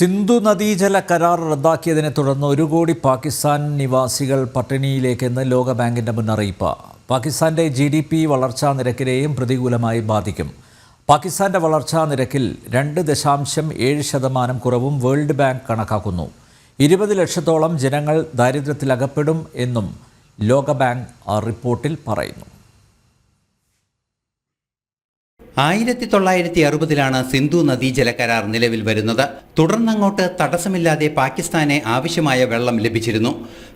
സിന്ധു നദീജല കരാർ റദ്ദാക്കിയതിനെ തുടർന്ന് ഒരു കോടി പാകിസ്ഥാൻ നിവാസികൾ പട്ടിണിയിലേക്കെന്ന് ലോകബാങ്കിന്റെ മുന്നറിയിപ്പ്. പാകിസ്ഥാന്റെ ജി ഡി പി വളർച്ചാ നിരക്കിനെയും പ്രതികൂലമായി ബാധിക്കും. പാകിസ്ഥാന്റെ വളർച്ചാ നിരക്കിൽ രണ്ട് ദശാംശം ഏഴ് ശതമാനം കുറവും വേൾഡ് ബാങ്ക് കണക്കാക്കുന്നു. ഇരുപത് ലക്ഷത്തോളം ജനങ്ങൾ ദാരിദ്ര്യത്തിലകപ്പെടും എന്നും ലോകബാങ്ക് റിപ്പോർട്ടിൽ പറയുന്നു. ആയിരത്തി തൊള്ളായിരത്തി അറുപതിലാണ് സിന്ധു നദീജല കരാർ നിലവിൽ വരുന്നത്. തുടർന്നങ്ങോട്ട് തടസ്സമില്ലാതെ പാകിസ്ഥാനെ ആവശ്യമായ വെള്ളം ലഭിച്ചിരുന്നു.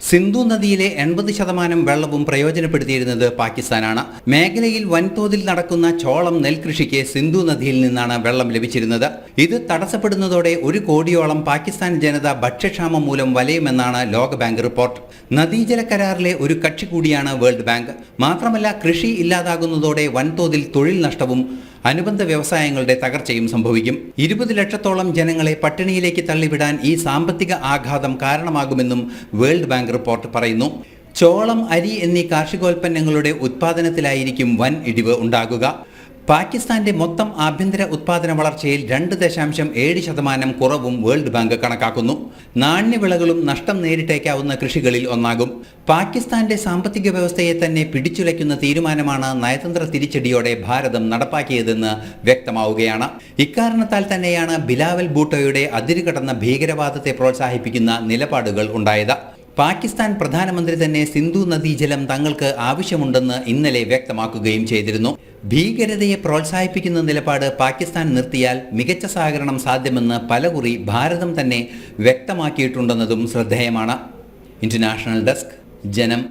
സിന്ധു നദിയിലെ എൺപത് ശതമാനം വെള്ളവും പ്രയോജനപ്പെടുത്തിയിരുന്നത് പാകിസ്ഥാനാണ്. മേഖലയിൽ വൻതോതിൽ നടക്കുന്ന ചോളം നെൽകൃഷിക്ക് സിന്ധു നദിയിൽ നിന്നാണ് വെള്ളം ലഭിച്ചിരുന്നത്. ഇത് തടസ്സപ്പെടുന്നതോടെ ഒരു കോടിയോളം പാകിസ്ഥാൻ ജനത ഭക്ഷ്യക്ഷാമം മൂലം വലയുമെന്നാണ് ലോകബാങ്ക് റിപ്പോർട്ട്. നദീജല കരാറിലെ ഒരു കക്ഷി കൂടിയാണ് വേൾഡ് ബാങ്ക്. മാത്രമല്ല കൃഷി ഇല്ലാതാകുന്നതോടെ വൻതോതിൽ തൊഴിൽ നഷ്ടവും അനുബന്ധ വ്യവസായങ്ങളുടെ തകർച്ചയും സംഭവിക്കും. ഇരുപത് ലക്ഷത്തോളം ജനങ്ങളെ പട്ടിണിയിലേക്ക് തള്ളിവിടാൻ ഈ സാമ്പത്തിക ആഘാതം കാരണമാകുമെന്നും വേൾഡ് ബാങ്ക് റിപ്പോർട്ട് പറയുന്നു. ചോളം അരി എന്നീ കാർഷികോൽപ്പന്നങ്ങളുടെ ഉത്പാദനത്തിലായിരിക്കും വൻ ഇടിവ് ഉണ്ടാകുക. പാകിസ്ഥാന്റെ മൊത്തം ആഭ്യന്തര ഉത്പാദന വളർച്ചയിൽ രണ്ട് ദശാംശം ഏഴ് ശതമാനം കുറവും വേൾഡ് ബാങ്ക് കണക്കാക്കുന്നു. നാണ്യവിളകളും നഷ്ടം നേരിട്ടേക്കാവുന്ന കൃഷികളിൽ ഒന്നാകും. പാകിസ്ഥാന്റെ സാമ്പത്തിക വ്യവസ്ഥയെ തന്നെ പിടിച്ചുലയ്ക്കുന്ന തീരുമാനമാണ് നയതന്ത്ര തിരിച്ചടിയോടെ ഭാരതം നടപ്പാക്കിയതെന്ന് വ്യക്തമാവുകയാണ്. ഇക്കാരണത്താൽ തന്നെയാണ് ബിലാവൽ ബൂട്ടോയുടെ അതിരുകടന്ന ഭീകരവാദത്തെ പ്രോത്സാഹിപ്പിക്കുന്ന നിലപാടുകൾ ഉണ്ടായത്. പാകിസ്ഥാൻ പ്രധാനമന്ത്രി തന്നെ സിന്ധു നദീജലം തങ്ങൾക്ക് ആവശ്യമുണ്ടെന്ന് ഇന്നലെ വ്യക്തമാക്കുകയും ചെയ്തിരുന്നു. ഭീകരതയെ പ്രോത്സാഹിപ്പിക്കുന്ന നിലപാട് പാകിസ്ഥാൻ നിർത്തിയാൽ മികച്ച സഹകരണം സാധ്യമെന്ന് പലകുറി ഭാരതം തന്നെ വ്യക്തമാക്കിയിട്ടുണ്ടെന്നതും ശ്രദ്ധേയമാണ്. ഇന്റർനാഷണൽ ഡെസ്ക് ജനം